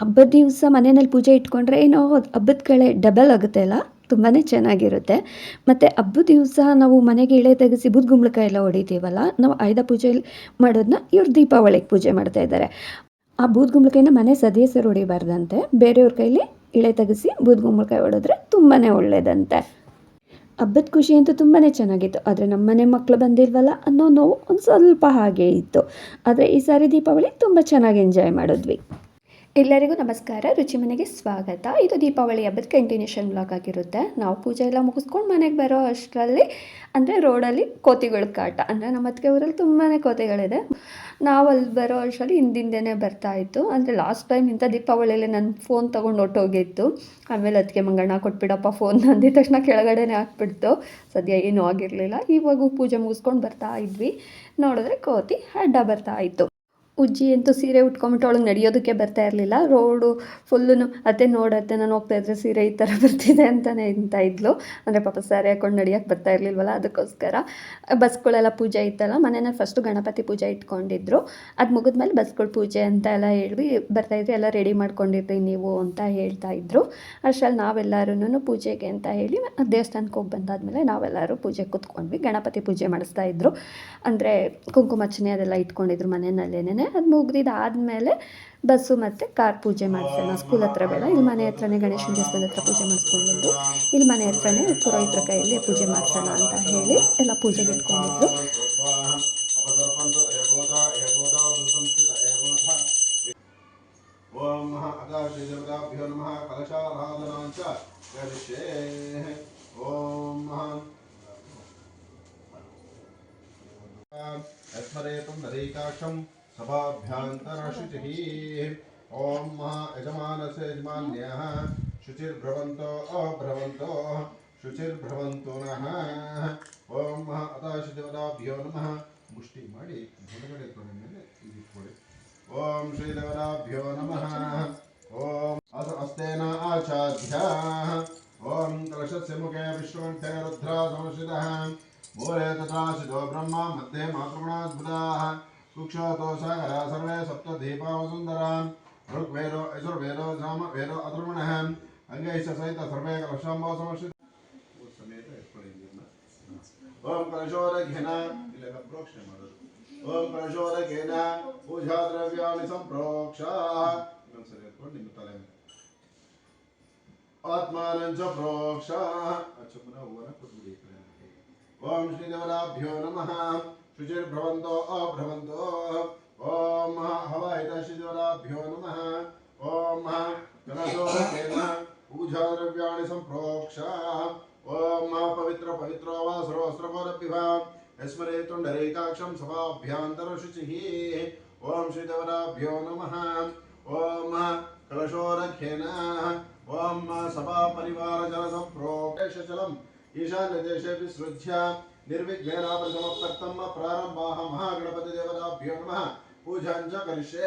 ಹಬ್ಬದ ದಿವಸ ಮನೆಯಲ್ಲಿ ಪೂಜೆ ಇಟ್ಕೊಂಡ್ರೆ ಏನೋ ಹಬ್ಬದ ಕಳೆ ಡಬಲ್ ಆಗುತ್ತೆ ಅಲ್ಲ ತುಂಬಾ ಚೆನ್ನಾಗಿರುತ್ತೆ ಮತ್ತು ಹಬ್ಬದ ದಿವಸ ನಾವು ಮನೆಗೆ ಇಳೆ ತೆಗೆಸಿ ಬುದ್ಧ ಎಲ್ಲ ಹೊಡಿತೀವಲ್ಲ ನಾವು ಆಯ್ದ ಪೂಜೆ ಮಾಡೋದನ್ನ ಇವ್ರು ದೀಪಾವಳಿಗೆ ಪೂಜೆ ಮಾಡ್ತಾ ಇದ್ದಾರೆ ಆ ಬೂದ್ ಮನೆ ಸದಸ್ಯರು ಹೊಡಿಬಾರ್ದಂತೆ ಬೇರೆಯವ್ರ ಕೈಲಿ ಇಳೆ ತೆಗೆಸಿ ಬೂದ್ ಹೊಡೆದ್ರೆ ತುಂಬಾ ಒಳ್ಳೆಯದಂತೆ ಹಬ್ಬದ ಖುಷಿ ಅಂತೂ ತುಂಬಾ ಚೆನ್ನಾಗಿತ್ತು ಆದರೆ ನಮ್ಮ ಮನೆ ಮಕ್ಕಳು ಬಂದಿಲ್ವಲ್ಲ ಅನ್ನೋ ನೋವು ಒಂದು ಸ್ವಲ್ಪ ಹಾಗೆ ಇತ್ತು ಆದರೆ ಈ ಸಾರಿ ದೀಪಾವಳಿ ತುಂಬ ಚೆನ್ನಾಗಿ ಎಂಜಾಯ್ ಮಾಡಿದ್ವಿ ಎಲ್ಲರಿಗೂ ನಮಸ್ಕಾರ ರುಚಿ ಮನೆಗೆ ಸ್ವಾಗತ ಇದು ದೀಪಾವಳಿ ಹಬ್ಬದ ಕಂಟಿನ್ಯೂಷನ್ ಬ್ಲಾಗ್ ಆಗಿರುತ್ತೆ ನಾವು ಪೂಜೆ ಎಲ್ಲ ಮುಗಿಸ್ಕೊಂಡು ಮನೆಗೆ ಬರೋ ಅಷ್ಟರಲ್ಲಿ ಅಂದರೆ ರೋಡಲ್ಲಿ ಕೋತಿಗಳ ಕಾಟ ಅಂದರೆ ನಮ್ಮ ಅತ್ತಿಗೆ ಊರಲ್ಲಿ ತುಂಬಾ ಕೋತಿಗಳಿದೆ ನಾವು ಅಲ್ಲಿ ಬರೋ ಅಷ್ಟರಲ್ಲಿ ಹಿಂದಿಂದೇನೆ ಬರ್ತಾಯಿತ್ತು ಅಂದರೆ ಲಾಸ್ಟ್ ಟೈಮ್ ಇಂಥ ದೀಪಾವಳಿಯಲ್ಲಿ ನನ್ನ ಫೋನ್ ತೊಗೊಂಡು ಹೋಗಿತ್ತು ಆಮೇಲೆ ಅದಕ್ಕೆ ಮಂಗಣ್ಣ ಕೊಟ್ಬಿಡಪ್ಪ ಫೋನ್ ಅಂದಿದ ತಕ್ಷಣ ಕೆಳಗಡೆನೇ ಹಾಕ್ಬಿಡ್ತು ಸದ್ಯ ಏನೂ ಆಗಿರಲಿಲ್ಲ ಇವಾಗೂ ಪೂಜೆ ಮುಗಿಸ್ಕೊಂಡು ಬರ್ತಾ ಇದ್ವಿ ನೋಡಿದ್ರೆ ಕೋತಿ ಅಡ್ಡ ಬರ್ತಾ ಇತ್ತು ಉಜ್ಜಿ ಅಂತೂ ಸೀರೆ ಉಟ್ಕೊಂಬಿಟ್ಟು ಅವಳಿಗೆ ನಡೆಯೋದಕ್ಕೆ ಬರ್ತಾ ಇರಲಿಲ್ಲ ರೋಡು ಫುಲ್ಲು ಅತ್ತೆ ನೋಡತ್ತೆ ನಾನು ಹೋಗ್ತಾ ಇದ್ರೆ ಸೀರೆ ಈ ಥರ ಬರ್ತಿದೆ ಅಂತಲೇ ಅಂತ ಇದ್ಲು ಅಂದರೆ ಪಾಪ ಸಾರಿ ಹಾಕೊಂಡು ನಡೆಯೋಕ್ಕೆ ಬರ್ತಾ ಇರಲಿಲ್ವಲ್ಲ ಅದಕ್ಕೋಸ್ಕರ ಬಸ್ಗಳೆಲ್ಲ ಪೂಜೆ ಇತ್ತಲ್ಲ ಮನೇನ ಫಸ್ಟು ಗಣಪತಿ ಪೂಜೆ ಇಟ್ಕೊಂಡಿದ್ರು ಅದು ಮುಗಿದ್ಮೇಲೆ ಬಸ್ಗಳು ಪೂಜೆ ಅಂತ ಎಲ್ಲ ಹೇಳಿ ಬರ್ತಾಯಿದ್ರು ಎಲ್ಲ ರೆಡಿ ಮಾಡ್ಕೊಂಡಿರ್ತೀವಿ ನೀವು ಅಂತ ಹೇಳ್ತಾ ಇದ್ರು ಅಷ್ಟರಲ್ಲಿ ನಾವೆಲ್ಲರೂ ಪೂಜೆಗೆ ಅಂತ ಹೇಳಿ ದೇವಸ್ಥಾನಕ್ಕೆ ಹೋಗಿ ಬಂದಾದಮೇಲೆ ನಾವೆಲ್ಲರೂ ಪೂಜೆ ಕೂತ್ಕೊಂಡ್ವಿ ಗಣಪತಿ ಪೂಜೆ ಮಾಡಿಸ್ತಾ ಇದ್ರು ಅಂದರೆ ಕುಂಕುಮಚನೆ ಅದೆಲ್ಲ ಇಟ್ಕೊಂಡಿದ್ರು ಮನೆಯಲ್ಲೇನೆ ಅದು ಉಗಿದ ಆದ್ಮೇಲೆ ಬಸು ಮತ್ತೆ ಕಾರ್ ಪೂಜೆ ಮಾಡ್ತೇನಾ ಸ್ಕೂಲ್ ಹತ್ರ ಬೆಳೆ ಇಲ್ಲಿ ಮನೆ ಹತ್ರನೇ ಗಣೇಶನ ಜೊತೆ ಹತ್ರ ಪೂಜೆ ಮಾಡ್ಕೊಂಡು ಇಲ್ಲಿ ಮನೆ ಹತ್ರನೇ ಪುರ ಇತ್ರ ಕೈಯಲ್ಲಿ ಪೂಜೆ ಮಾಡ್ತಾಣ ಅಂತ ಹೇಳಿ ಎಲ್ಲಾ ಪೂಜೆ ಬಿಟ್ಕೊಂಡಿದ್ರು ಓಂ ಮಹಾ ಆದಾಯ ಶೈವ ದಾಭ್ಯ ನಮಃ ಫಲಶಾಬದನಾಂ ಚ ಗರಿಶೇ ಓಂ ಮಹಾ ಸ್ಮರೇತಂ ನರೇಕಾಶಂ सभाभ्यान्तरशुचिः ॐ महा यजमानस्य यजमान्यः शुचिर्भ्रवन्तो अभ्रवन्तो ಶುಚಿರ್ಭ್ರವಂತು ನಃ ಓಂ ಮಹ ಅತಾಶಿದೇವತಾಭ್ಯೋ ನಮಃ ಮುಷ್ಟಿ ಮಾಡಿ ಹೊರಗಡೆ ತೊಡೆ ಮೇಲೆ ಇದಿಟ್ಕೊಳ್ಳಿ ಓಂ ಶ್ರೀದೇವತಾಭ್ಯೋ ನಮಃ ಓಂ ಅಸ ಅಸ್ತೇನ ಆಚಾರ್ಯ ಓಂ ಕಲಶಸ್ಯ ಮುಖೆ ವಿಶ್ವಕಂಠೆ ರುದ್ರಾ ಸಮಶಿತಃ ಮೂಲೆ ತಥಾ ಶಿರೋ ಬ್ರಹ್ಮ ಮಧ್ಯೆ ಮಾತೃ सूक्षातोषाकरा सर्वे सप्तदीपावसुन्दरां ऋग्वेदो यजुर्वेदो नाम वेदो अधर्मणः अङ्गैश्च सहित सर्वे कलशाम्बोसमर्षित ओम कलशोदघेन इल्ल प्रोक्षणे ಮಾಡೋದು ಓಂ ಕಲಶೋದಘೇನ ಪೂಜಾ ದ್ರವ್ಯಾಣಿ ಸಂಪ್ರೋಕ್ಷ ಇನ್ನೊಂದ್ಸರಿ ಹೇಳ್ಕೊಂಡು ನಿಮ್ಮ ತಲೆ ಮೇಲೆ ಆತ್ಮಾನಂಚ ಪ್ರೋಕ್ಷ ಅಚ್ಚಮ್ಮನ ಹೂವನ ಕೊಟ್ಬಿಡಿ ಓಂ ಶ್ರೀ ದೇವರಾಭ್ಯೋ ನಮಃ शुचिर्भ्रवन्तो अभ्रवन्तो ॐ हवाहितशिजुराभ्यो नमः ॐ जनशोकेन पूजाद्रव्याणि सम्प्रोक्ष ॐ पवित्र पवित्रो वा सर्वस्रवरपिभा यस्मरे तुण्डरेकाक्षं सभाभ्यान्तरशुचिः ॐ श्रीदेवराभ्यो नमः ॐ कलशोरख्येन ॐ सभापरिवारजनसम्प्रोक्षलम् ईशान्यदेशे विसृज्य ನಿರ್ವೇದ ಮೇಲಾಬರ್ಗಮ ಪರ್ತಮ್ಮ ಪ್ರಾರಂಬಾ ಮಹಾಗಣಪತಿ ದೇವತಾಭ್ಯ ನಮಃ ಪೂಜಾಂಚ करिषे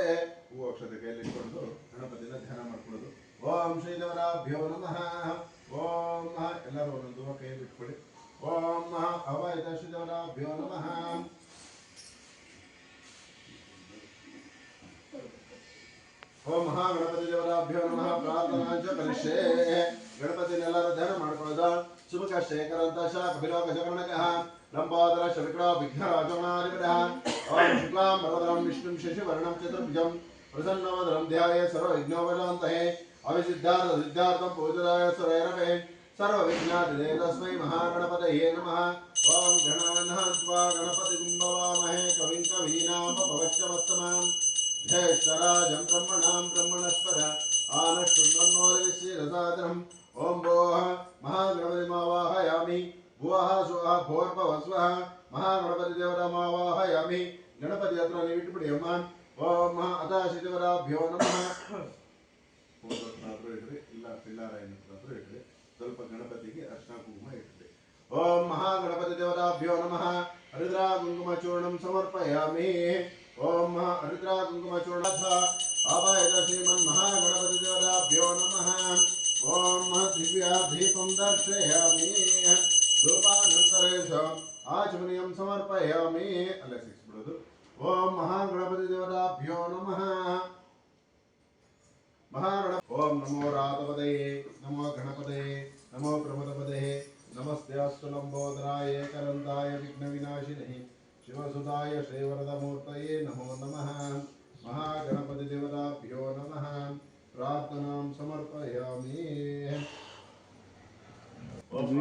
ಓಕ್ಷತ ಕೈಲಿಕೊಂಡು ಗಣಪತಿನ ಧ್ಯಾನ ಮಾಡ್ಕೊಳ್ಉದು ಓಂ ಅಂಶೈ ದೇವರಾಭ್ಯ ನಮಃ ಓಂ ಮಾಕಲವಂದೋ ಕೈಪಿಕ್ಪಿ ಓಮ್ಮ ಅವೈತಾಶಿದೇವರಾಭ್ಯ ನಮಃ ಓಂ ಮಹಾಗಣಪತಿ ದೇವರಾಭ್ಯ ನಮಃ ಪ್ರಾರ್ಥನಾಂಚ करिषे ಗಣಪತಿನಲ್ಲರ ಧ್ಯಾನ ಮಾಡ್ಕೊಳ್ಉದಾ सुमुखशेखरन्तश्च कपिलोकशकर्णकः लम्बोदरशविक्रो विघ्नराजगुणाधिपदः ओं शुक्लां वरदरं विष्णुं शशिवर्णं चतुर्भुजं प्रसन्नवदनं ध्याये सर्वविघ्नोपशान्तये अविसिद्धार्थ सिद्धार्थं पूजनाय सर्वविघ्नादिदे तस्मै महागणपतये नमः ॐ गणानः त्वा गणपतिं भवामहे कविं कवीनामपवश्यवत्तमां ज्येष्ठराजं ब्रह्मणां आनक्षुन्नोदविश्य रसादनम् ॐ भोः महागणपतिमावाहयामि भुवः स्वः भोर्भवस्वः महागणपतिदेवतामावाहयामि ಗಣಪತಿ ಹತ್ರ ನೀವು ಇಟ್ಬಿಡಿ ಅಮ್ಮ ಓಂ ಮಹಾ ಅಥ ಶಿವರಾಭ್ಯೋ ನಮಃ ಇಲ್ಲ ಸ್ವಲ್ಪ ಗಣಪತಿಗೆ ಮಹಾ ಗಣಪತಿ ನಮಃ ಚೂರ್ಣಂ ಸಮರ್ಪಯಾಮಿ ಓಂ ಮಹಾ ಚೂರ್ಣ अवैध नमः ॐ दिव्याधीपं दर्शयामि आचमनीयं समर्पयामि नमः महागण ॐ नमो रातपदये नमो गणपदये नमो प्रमदपदये नमस्ते अस्तुलम्बोदराय करन्ताय विघ्नविनाशिने शिवसुताय श्रीवरदमूर्तये नमो नमः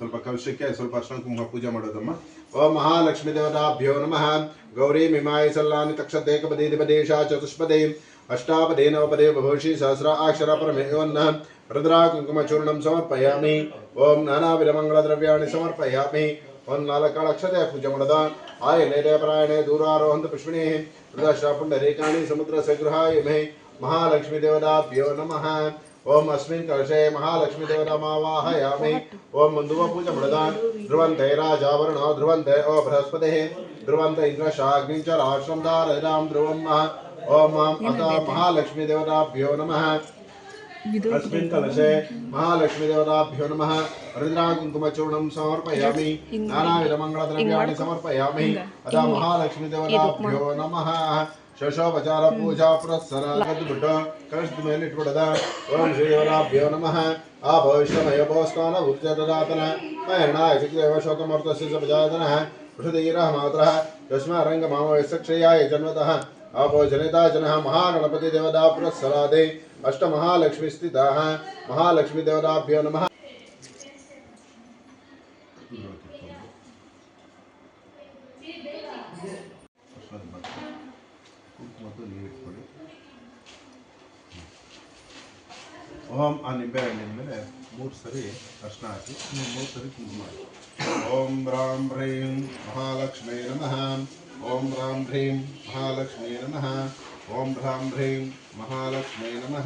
ಸ್ವಲ್ಪ ಕೌಶಕ್ಕೆ ಸ್ವಲ್ಪ ಅರ್ಶನ ಕುಂಕುಮ ಪೂಜೆ ಮಾಡೋದಮ್ಮ ಓ ಮಹಾಲಕ್ಷ್ಮೀ ದೇವತಾಭ್ಯೋ ನಮಃ ಗೌರಿ ಮಿಮಾಯ ಸಲ್ಲಾನಿ ತಕ್ಷದೇಕಪದೇಶ ಚತುಷ್ಪದೇ ಅಷ್ಟಾಪದೇ ನವಪದೇ ಬಭೂಷಿ ಸಹಸ್ರ ಅಕ್ಷರ ಪರಮೇಯೋನ್ನ ರುದ್ರಾಕುಂಕುಮಚೂರ್ಣಂ ಸಮರ್ಪಯಾಮಿ ಓಂ ನಾನಾವಿಧಮಂಗಳದ್ರವ್ಯಾಣಿ ಸಮರ್ಪಯಾಮಿ ಒಂದು ನಾಲ್ಕು ಅಕ್ಷತೆ ಪೂಜೆ ಮಾಡದ ಆಯ ನೇರೇ ಪರಾಯಣೆ ದೂರಾರೋಹಂತ ಪುಷ್ಪಿಣಿ ಹೃದಯ ಶಾಪುಂಡ ರೇಖಾಣಿ ಸಮುದ್ರ ಸಗೃಹಾಯ ಮೇ ಮಹಾಲಕ್ಷ್ಮೀ ದೇವತಾಭ್ಯೋ ನಮಃ ओम अस्मिन् कलशे महालक्ष्मीदेवनमावाहयामि ओम मन्दुवपूजमृदान् ध्रुवन्ते राजावरुणो ध्रुवन्ते ओ बृहस्पतिः ध्रुवन्त इन्द्रशाग्निं च ओम धारयितां ध्रुवं नम अस्लशे माम् महालक्ष्मीदेवताभ्यो नमः अस्मिन् कलशे महालक्ष्मीदेवताभ्यो नमः रुद्राकुङ्कुमचूर्णं समर्पयामि नानाविधमङ्गलद्रव्याणि समर्पयामि महालक्ष्मीदेवताभ्यो नमः शशोपचार हम्म। पूजा पुरस्सर गद्भुट कृष्णमेलिट्बुटदा ओं श्रीवराभ्यो नमः आभविष्टमयपोस्तान उद्यतदातन मयणाय शुक्रेवशोकमर्तस्य च प्रजातनः पृषदीरः मातरः कृष्णरङ्गमामवैसक्षय्याय जन्मतः ओम अनिबेमूर्सरी अर्चना मूर्सरी कुंकुम ओम राम ह्रीं महालक्ष्मी नम ओं राम ह्रीं महालक्ष्मी नम ओं राम ह्रीं महालक्ष्मी नम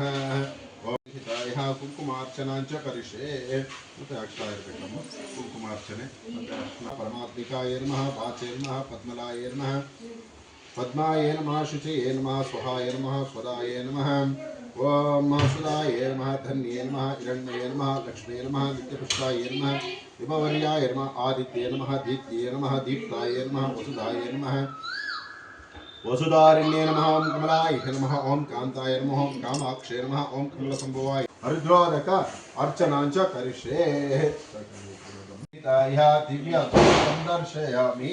ओंता कुंकुमर्चना चरीशे अक्षा कुंकुमर्चने परमात्मकाय नम पाचेर्म पद्मलायर्म पद्माये नमः शुचये नमः स्वहाय नमः स्वदाय नमः ॐ महासुदाय नमः धन्ये नमः हिरण्ये नमः लक्ष्मी नमः नित्यपुष्पाय नमः विभवर्याय नमः आदित्ये नमः दीप्त्ये नमः दीप्ताय नमः वसुधाय नमः वसुधारिण्ये नमः ॐ कमलाय नमः ॐ कान्ताय नमः ॐ कामाक्षे नमः ॐ कमलसम्भवाय हरिद्वादक च करिष्ये दिव्य दर्शयामि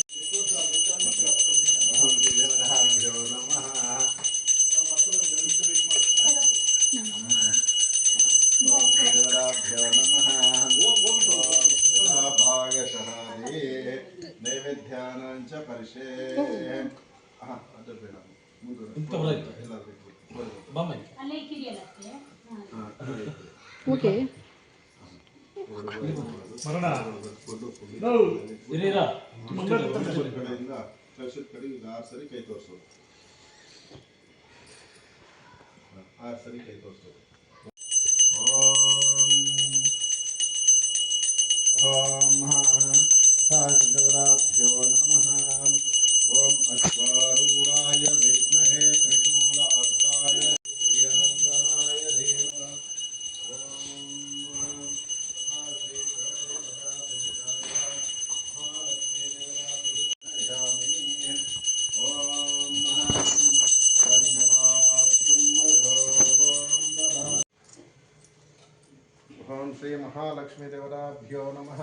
ಓಕೆ ಮರಣ ಕಡೆಯಿಂದ ಕಡೆ ಈಗ ಆರು ಸರಿ ಕೈ ತೋರಿಸೋದು ಆರು ಸರಿ ಕೈ ತೋರಿಸೋದು ಓಂ ಓಂ ಮಹಾ ನಮಃ ॐ अश्वारूढाय विद्महे त्रिशूल अस्ताय श्रीयनन्दनाय देव भगवान् श्रीमहालक्ष्मीदेवताभ्यो नमः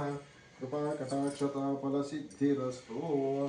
कृपाकटाक्षताफलसिद्धिरस्तु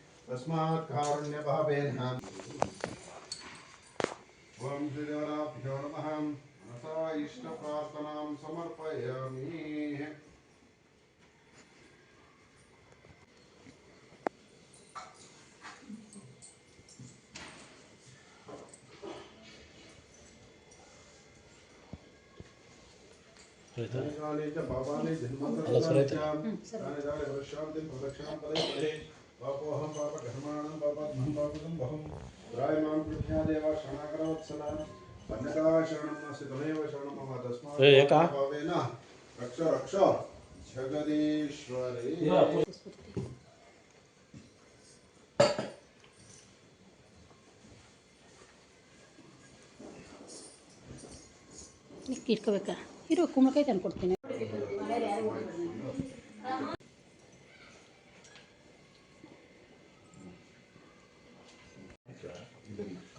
तस्मात् कारुण्यभावेन ॐ श्रीदेवराभ्यो नमः मनसा इष्टप्रार्थनां समर्पयामि अल्लाह सरेता पापोऽहं पापघर्माणं पापात्महं पापितं बहुं पुराय मां कृत्या देव शरणाकरवत्सलाम् अन्यथा शरणं नास्ति त्वमेव शरणं मम तस्मात् भावेन रक्ष रक्ष जगदीश्वरे ಇಟ್ಕೋಬೇಕಾ ಇರೋ ಕುಂಬಳಕಾಯಿ ತಂದು ಕೊಡ್ತೀನಿ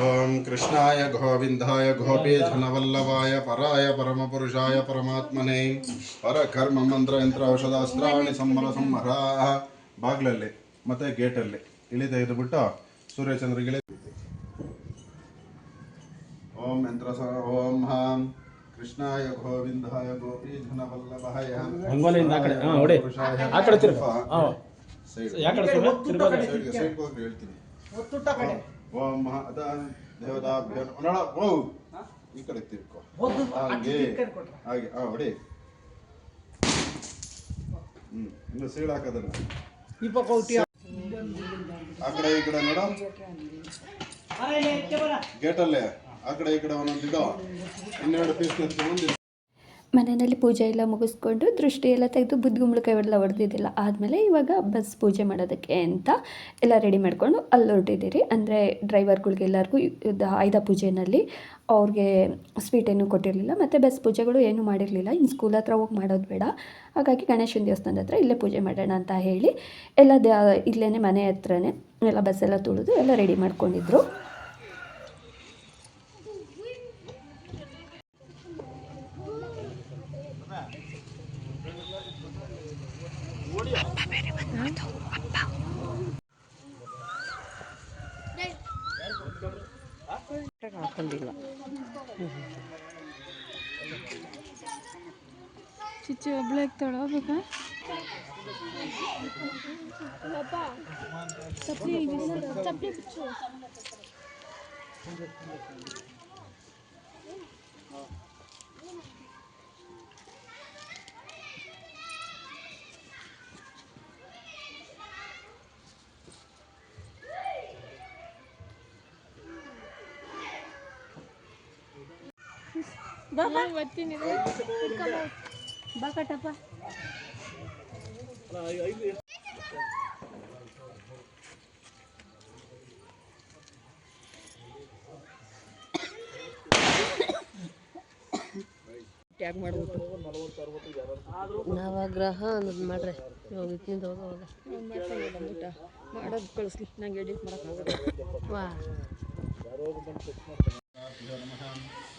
ಓಂ ಗೋವಿಂದಾಯ ಗೋವಿಂದಾಯ गोविन्दाय ಪರಾಯ ಪರಾಯ ಪರಮಾತ್ಮನೆ ಪರ ಪರಕರ್ಮ ಮಂತ್ರ ಯಂತ್ರ ಅಸ್ತ್ರಾಣಿ ಸಂಬಲ ಸಂಹರ ಬಾಗ್ಲಲ್ಲಿ ಮತ್ತೆ ಗೇಟಲ್ಲಿ ಇಳಿ ತೆಗೆದುಬಿಟ್ಟು ಸೂರ್ಯಚಂದ್ರಗಿಳಿ ಓಂ ಯಂತ್ರ ಓಂ ಹಾಂ ಕೃಷ್ಣಾಯ ಗೋವಿಂದಾಯ ಗೋಪಿ ಪುರುಷಾಯ ಹೇಳ್ತೀನಿ ಓಂ ಮಹಾ ಅದ ದೇವತಾಭ್ಯ ನೋಡ ಓ ಈ ಕಡೆ ತಿರ್ಕೋ ಹಾಗೆ ಹಾಗೆ ಹಾ ಹೊಡಿ ಹ್ಞೂ ಇನ್ನು ಸೀಳು ಹಾಕೋದನ್ನ ಆ ಕಡೆ ಈ ಕಡೆ ನೋಡ ಗೇಟಲ್ಲೇ ಆ ಕಡೆ ಈ ಕಡೆ ಒಂದೊಂದು ಇಡೋ ಇನ್ನೆರಡು ಪೀಸ್ ನೆಚ್ಕೊಂಡು ಮನೆಯಲ್ಲಿ ಪೂಜೆ ಎಲ್ಲ ಮುಗಿಸ್ಕೊಂಡು ದೃಷ್ಟಿ ಎಲ್ಲ ತೆಗೆದು ಬುದ್ಧಿಗುಂಬಳಕಾಯಿ ಎಲ್ಲ ಹೊಡೆದಿದ್ದಿಲ್ಲ ಆದಮೇಲೆ ಇವಾಗ ಬಸ್ ಪೂಜೆ ಮಾಡೋದಕ್ಕೆ ಅಂತ ಎಲ್ಲ ರೆಡಿ ಮಾಡಿಕೊಂಡು ಅಲ್ಲಿ ಹೊರಟಿದ್ದೀರಿ ಅಂದರೆ ಡ್ರೈವರ್ಗಳಿಗೆಲ್ಲರಿಗೂ ಆಯ್ದ ಪೂಜೆಯಲ್ಲಿ ಅವ್ರಿಗೆ ಸ್ವೀಟ್ ಏನೂ ಕೊಟ್ಟಿರಲಿಲ್ಲ ಮತ್ತು ಬಸ್ ಪೂಜೆಗಳು ಏನೂ ಮಾಡಿರಲಿಲ್ಲ ಇನ್ನು ಸ್ಕೂಲ್ ಹತ್ರ ಹೋಗಿ ಮಾಡೋದು ಬೇಡ ಹಾಗಾಗಿ ಗಣೇಶನ ದೇವಸ್ಥಾನದ ಹತ್ರ ಇಲ್ಲೇ ಪೂಜೆ ಮಾಡೋಣ ಅಂತ ಹೇಳಿ ಎಲ್ಲ ದ ಇಲ್ಲೇ ಮನೆ ಹತ್ರನೇ ಎಲ್ಲ ಬಸ್ಸೆಲ್ಲ ತುಳಿದು ಎಲ್ಲ ರೆಡಿ ಮಾಡ್ಕೊಂಡಿದ್ರು ಬಂದಿಲ್ಲ ಚಿಚ್ಚಿ ಒಬ್ಳೆ ತೊಳಬೇಕಾ ಚಪ್ಪಲಿ ಬರ್ತೀನಿ ಬಾಕಟಪ್ಪ ಟ್ಯಾಗ್ ನವಗ್ರಹ ಅನ್ನೋದು ಮಾಡ್ರಿ ಕಳಿಸ್ಲಿ ನಂಗೆ ಎಡಿಟ್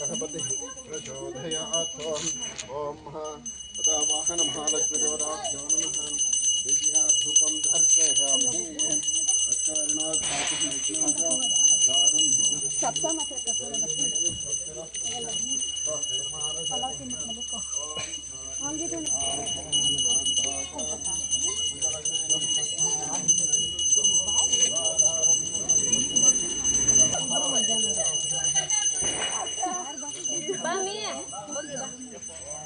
गणपतिः प्रचोदयात् ॐ तथा वाहनमहालक्ष्मीदेवराभ्यो नमः दिव्याधूपं दर्शयामि निर्माण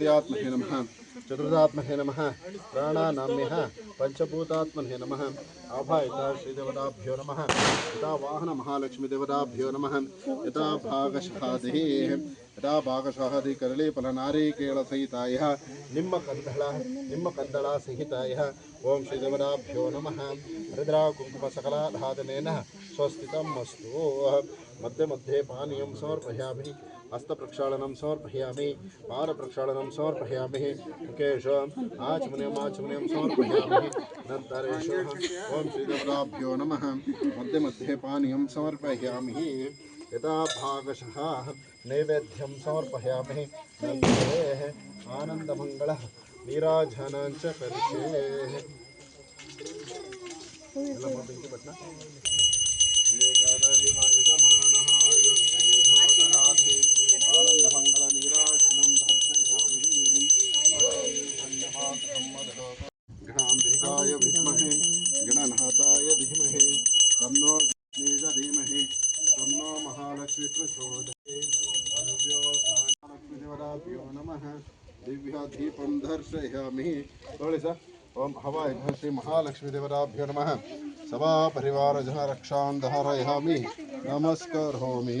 हृदयात्महे नमः चतुर्दात्महे नमः प्राणानाम्यः पञ्चभूतात्मने नमः आभायिता श्रीदेवताभ्यो नमः यथा वाहनमहालक्ष्मीदेवताभ्यो नमः यथा भागशादिः यथा भागशादि करलीफलनारीकेलसहितायः निम्बकन्दळ सहिताय ॐ श्रीदेवताभ्यो नमः हरिद्राकुङ्कुमसकलाधादनेन स्वस्तितम् अस्तु मध्य मध्ये पानीय समर्पयामि हस्तप्रक्षालनं समर्पयामि पादप्रक्षालनं समर्पयामि मुकेशम् आचमनीयम् आचमनीयं समर्पयामि अनन्तरेषु ॐ नम नमः मध्ये मध्ये पानीयं समर्पयामि यदा भागशः नैवेद्यं समर्पयामि नन्दे आनन्दमङ्गलः च गणानाथाय विद्महे गणनाथाय धीमहे तन्नो नीज धीमहे तन्नो महालक्ष्मी प्रचोदये लक्ष्मीदेवराभ्यो नमः दिव्या दीपं दर्शयामि तोळिसा ओम हवाय श्री देवराभ्यो नमः सभा परिवार जहाँ रक्षां धारयामि नमस्कार होमि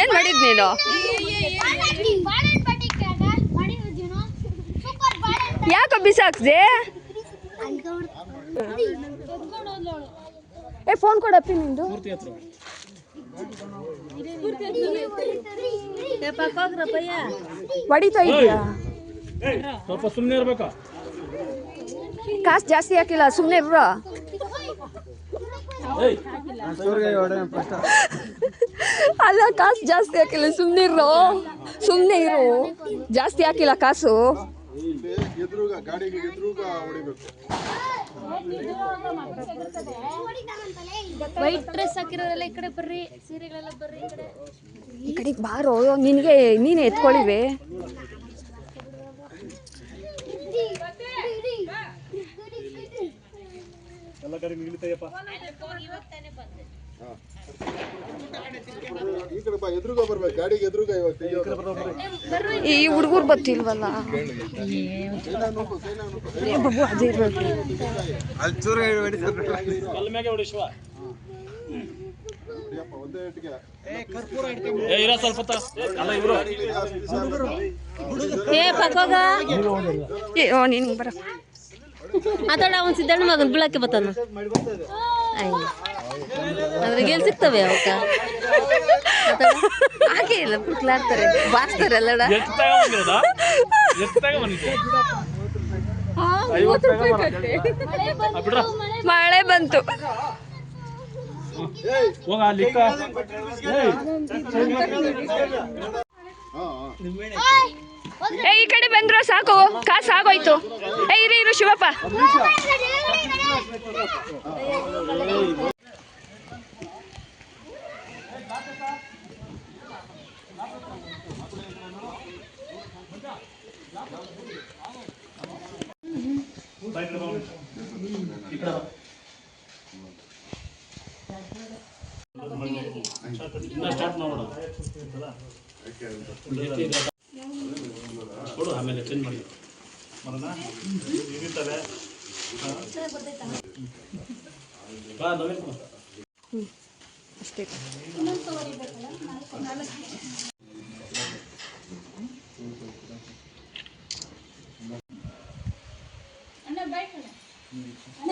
ಏನು ಮಾಡಿದ್ ನೀನು ಯಾಕೆ ಬಿಸಾಕ್ದೆ ಏ ಫೋನ್ ಕೊಡಪ್ಪಿ ನಿಂದು ಹೊಡಿತಾ ಇದೆಯಾ ಸ್ವಲ್ಪ ಕಾಸು ಜಾಸ್ತಿ ಹಾಕಿಲ್ಲ ಸುಮ್ಮನೆ ಇರ್ರ ಅಲ್ಲ ಕಾಸು ಜಾಸ್ತಿ ಹಾಕಿಲ್ಲ ಸುಮ್ಮನೆ ಇರು ಸುಮ್ಮನೆ ಇರು ಜಾಸ್ತಿ ಹಾಕಿಲ್ಲ ಕಾಸು ವೈಟ್ ಡ್ರೆಸ್ ಹಾಕಿರೋರೆಲ್ಲ ಈ ಕಡೆ ಬರ್ರಿ ಸೀರೆಗಳೆಲ್ಲ ಬರ್ರಿ ಈ ಕಡೆ ಈ ಬಾರೋ ನಿನಗೆ ನೀನೇ ಎತ್ಕೊಳ್ಳಿವೆ ಎಲ್ಲ ಕಡೆ ಈ ಕಡೆ ಬಾ ಹುಡುಗರು ಬತ್ತಿಲ್ವಲ್ಲ ಏ ಏ ಬರ ಮಾತಾಡ ಅವನು ಸಿದ್ದಣ್ಣ ಮಗನ ಬೀಳಕ್ಕೆ ಬತ್ತಾನ ಅಯ್ಯ ಗೆಲ್ ಸಿಗ್ತವೆ ಅವಕ್ಕ ಹಾಗೆ ಇಲ್ಲ ಮಳೆ ಬಂತು ಏ ಈ ಕಡೆ ಬಂದ್ರ ಸಾಕು ಕಾಸು ಆಗೋಯ್ತು ಏ ಇರು ಇರು ಶಿವಪ್ಪ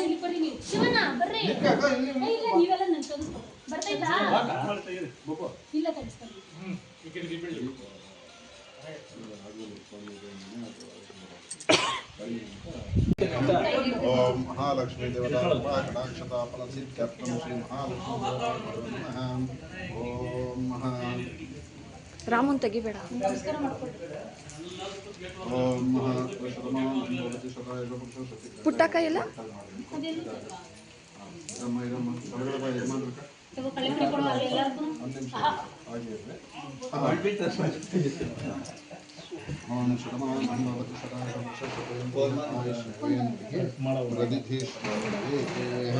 ಇಲ್ಲಿ ಬರ್ರಿ ನೀವು ಶಿವಣ್ಣ ಬರ್ರಿ ಇಲ್ಲ ನೀವೆಲ್ಲ ನನ್ ಬರ್ತೈತಾ ಇಲ್ಲ ಓಂ ಮಹಾಲಕ್ಷ್ಮೀ ದೇವತಾ ಕಟಾಕ್ಷತಾ ಫಲಸಿದ್ಧರ್ಥಂ ಶ್ರೀ ಮಹಾಲಕ್ಷ್ಮೀ ಓಂ ಮಹಾ रामंत기베डा नमस्कार ಮಾಡ್ಕೊಳ್ತೀರಾ ಮಹಾ ಪ್ರಶರ್ಮಾ ಮನೋವತಿ ಸಕಲ ರಕ್ಷಕ ಪುಟ್ಟಕಾಯಲ್ಲ ಅದೆಲ್ಲಾ ರಾಮೈราม ಅಂತ ಹೇಳಿ ಬನ್ನಿ ಎಲ್ಲರಿಗೂ ಹಾಯ್ ಹೇಳ್ತೀನಿ ಆನ್ ಶರ್ಮಾ ಮನೋವತಿ ಸಕಲ ರಕ್ಷಕ ಬೋಮನ್ ಆಲೇಶ್ ರಾವ್ ಗದೀತಿಶ್ ರಾವ್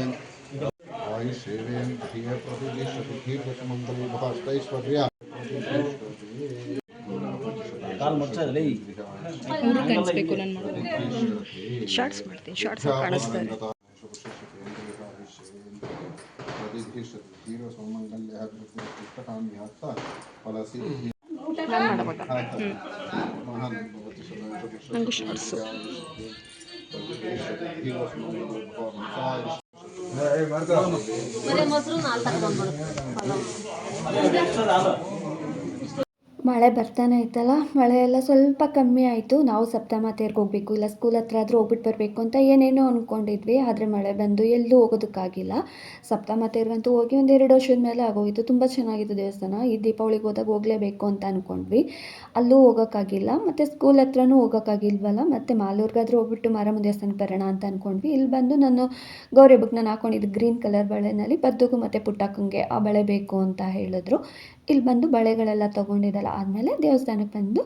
ಏನ್ 0.73% ಲಿಸೋಕಿರ್ ಕಿರೋಮಂಡಲಿ ಭಾಷಾ ಸ್ಥೈರ ಪ್ರಿಯ ಕಾಲ್ ಮಾಡ್ತಾ ಇದ್ದಲ್ಲಿ ಕಾಣಿಸ್ಬೇಕು ನಾನು ಮಾಡೋದು ಶಾರ್ಟ್ಸ್ ಮಾಡ್ತೀನಿ ಶಾರ್ಟ್ಸ್ ಕಾಣಿಸ್ತಾ ಇದೆ ನಂಗೆ ಶಾರ್ಟ್ಸು ಮೊಸರು ನಾಲ್ಕು ಮಳೆ ಬರ್ತಾನೆ ಇತ್ತಲ್ಲ ಮಳೆ ಎಲ್ಲ ಸ್ವಲ್ಪ ಕಮ್ಮಿ ಆಯಿತು ನಾವು ಸಪ್ತಮಾತೆಯರ್ಗೆ ಹೋಗಬೇಕು ಇಲ್ಲ ಸ್ಕೂಲ್ ಹತ್ರ ಆದರೂ ಹೋಗ್ಬಿಟ್ಟು ಬರಬೇಕು ಅಂತ ಏನೇನೋ ಅಂದ್ಕೊಂಡಿದ್ವಿ ಆದರೆ ಮಳೆ ಬಂದು ಎಲ್ಲೂ ಹೋಗೋದಕ್ಕಾಗಿಲ್ಲ ಸಪ್ತಮಾತೆಯರ್ಗಂತೂ ಹೋಗಿ ಒಂದು ಎರಡು ವರ್ಷದ ಮೇಲೆ ಆಗೋಯಿತು ತುಂಬ ಚೆನ್ನಾಗಿತ್ತು ದೇವಸ್ಥಾನ ಈ ದೀಪಾವಳಿಗೆ ಹೋದಾಗ ಹೋಗಲೇಬೇಕು ಅಂತ ಅಂದ್ಕೊಂಡ್ವಿ ಅಲ್ಲೂ ಹೋಗೋಕ್ಕಾಗಿಲ್ಲ ಮತ್ತು ಸ್ಕೂಲ್ ಹತ್ರನೂ ಹೋಗೋಕ್ಕಾಗಿಲ್ವಲ್ಲ ಮತ್ತು ಮಾಲೂರ್ಗಾದ್ರೂ ಹೋಗ್ಬಿಟ್ಟು ಮಾರಮ್ಮ ದೇವಸ್ಥಾನಕ್ಕೆ ಬರೋಣ ಅಂತ ಅಂದ್ಕೊಂಡ್ವಿ ಇಲ್ಲಿ ಬಂದು ನಾನು ಗೌರಿ ನಾನು ಹಾಕೊಂಡಿದ್ದು ಗ್ರೀನ್ ಕಲರ್ ಬಳೆನಲ್ಲಿ ಬದ್ದುಗು ಮತ್ತು ಪುಟ್ಟಕ್ಕಂಗೆ ಆ ಬಳೆ ಬೇಕು ಅಂತ ಹೇಳಿದ್ರು ಇಲ್ಲಿ ಬಂದು ಬಳೆಗಳೆಲ್ಲ ತೊಗೊಂಡಿದ್ದಲ್ಲ ಆದಮೇಲೆ ದೇವಸ್ಥಾನಕ್ಕೆ ಬಂದು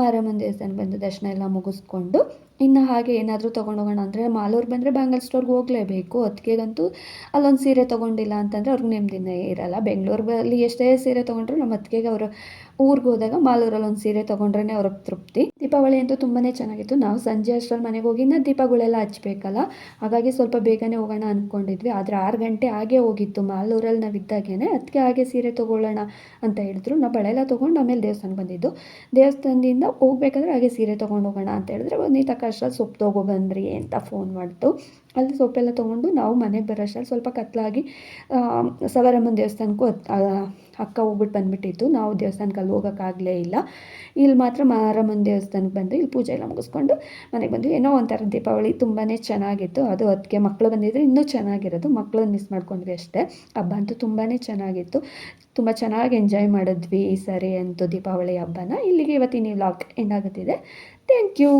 ಮಾರಮ್ಮನ ದೇವಸ್ಥಾನ ಬಂದು ದರ್ಶನ ಎಲ್ಲ ಮುಗಿಸ್ಕೊಂಡು ಇನ್ನು ಹಾಗೆ ಏನಾದರೂ ತೊಗೊಂಡೋಗೋಣ ಅಂದರೆ ಮಾಲೂರು ಬಂದರೆ ಬ್ಯಾಂಗಲ್ ಸ್ಟೋರ್ಗೆ ಹೋಗಲೇಬೇಕು ಅದಕ್ಕೆಗಂತೂ ಅಲ್ಲೊಂದು ಸೀರೆ ತೊಗೊಂಡಿಲ್ಲ ಅಂತಂದರೆ ಅವ್ರಿಗೆ ನೆಮ್ಮದಿನೇ ಇರಲ್ಲ ಬೆಂಗಳೂರಲ್ಲಿ ಎಷ್ಟೇ ಸೀರೆ ತೊಗೊಂಡ್ರು ನಮ್ಮ ಅತ್ತಿಗೆಗೆ ಅವರು ಊರಿಗೆ ಹೋದಾಗ ಮಾಲೂರಲ್ಲಿ ಒಂದು ಸೀರೆ ತೊಗೊಂಡ್ರೇ ಅವ್ರಿಗೆ ತೃಪ್ತಿ ದೀಪಾವಳಿ ಅಂತೂ ತುಂಬಾ ಚೆನ್ನಾಗಿತ್ತು ನಾವು ಸಂಜೆ ಅಷ್ಟರಲ್ಲಿ ಮನೆಗೆ ಹೋಗಿ ಇನ್ನೂ ದೀಪಗಳೆಲ್ಲ ಹಚ್ಬೇಕಲ್ಲ ಹಾಗಾಗಿ ಸ್ವಲ್ಪ ಬೇಗನೆ ಹೋಗೋಣ ಅಂದ್ಕೊಂಡಿದ್ವಿ ಆದರೆ ಆರು ಗಂಟೆ ಹಾಗೆ ಹೋಗಿತ್ತು ಮಾಲೂರಲ್ಲಿ ನಾವು ಇದ್ದಾಗೇ ಅದಕ್ಕೆ ಹಾಗೆ ಸೀರೆ ತೊಗೊಳ್ಳೋಣ ಅಂತ ಹೇಳಿದ್ರು ನಾವು ಬಳೆ ಎಲ್ಲ ತೊಗೊಂಡು ಆಮೇಲೆ ದೇವಸ್ಥಾನಕ್ಕೆ ಬಂದಿದ್ದು ದೇವಸ್ಥಾನದಿಂದ ಅಲ್ಲಿಂದ ಹೋಗ್ಬೇಕಾದ್ರೆ ಹಾಗೆ ಸೀರೆ ತೊಗೊಂಡು ಹೋಗೋಣ ಅಂತ ಹೇಳಿದ್ರೆ ಬನ್ನಿ ತಕ್ಕ ಅಷ್ಟರಲ್ಲಿ ಸೊಪ್ಪು ತೊಗೊಬಂದ್ರಿ ಅಂತ ಫೋನ್ ಮಾಡಿತು ಅಲ್ಲಿ ಸೊಪ್ಪೆಲ್ಲ ತೊಗೊಂಡು ನಾವು ಮನೆಗೆ ಬರೋ ಸ್ವಲ್ಪ ಕತ್ತಲಾಗಿ ಸವರಮ್ಮನ ದೇವಸ್ಥಾನಕ್ಕೂ ಅಕ್ಕ ಹೋಗ್ಬಿಟ್ಟು ಬಂದ್ಬಿಟ್ಟಿತ್ತು ನಾವು ದೇವಸ್ಥಾನಕ್ಕೆ ಅಲ್ಲಿ ಹೋಗೋಕ್ಕಾಗಲೇ ಇಲ್ಲ ಇಲ್ಲಿ ಮಾತ್ರ ಮಾರಮ್ಮನ ದೇವಸ್ಥಾನಕ್ಕೆ ಬಂದು ಇಲ್ಲಿ ಪೂಜೆ ಎಲ್ಲ ಮುಗಿಸ್ಕೊಂಡು ಮನೆಗೆ ಬಂದು ಏನೋ ಒಂಥರ ದೀಪಾವಳಿ ತುಂಬಾ ಚೆನ್ನಾಗಿತ್ತು ಅದು ಅದಕ್ಕೆ ಮಕ್ಕಳು ಬಂದಿದ್ದರೆ ಇನ್ನೂ ಚೆನ್ನಾಗಿರೋದು ಮಕ್ಕಳನ್ನ ಮಿಸ್ ಮಾಡ್ಕೊಂಡ್ವಿ ಅಷ್ಟೇ ಹಬ್ಬ ಅಂತೂ ತುಂಬಾ ಚೆನ್ನಾಗಿತ್ತು ತುಂಬ ಚೆನ್ನಾಗಿ ಎಂಜಾಯ್ ಮಾಡಿದ್ವಿ ಈ ಸರಿ ಅಂತೂ ದೀಪಾವಳಿ ಹಬ್ಬನ ಇಲ್ಲಿಗೆ ಇವತ್ತಿನ ವ್ಲಾಗ್ ಎಂಡ್ ಆಗುತ್ತಿದೆ ಥ್ಯಾಂಕ್ ಯು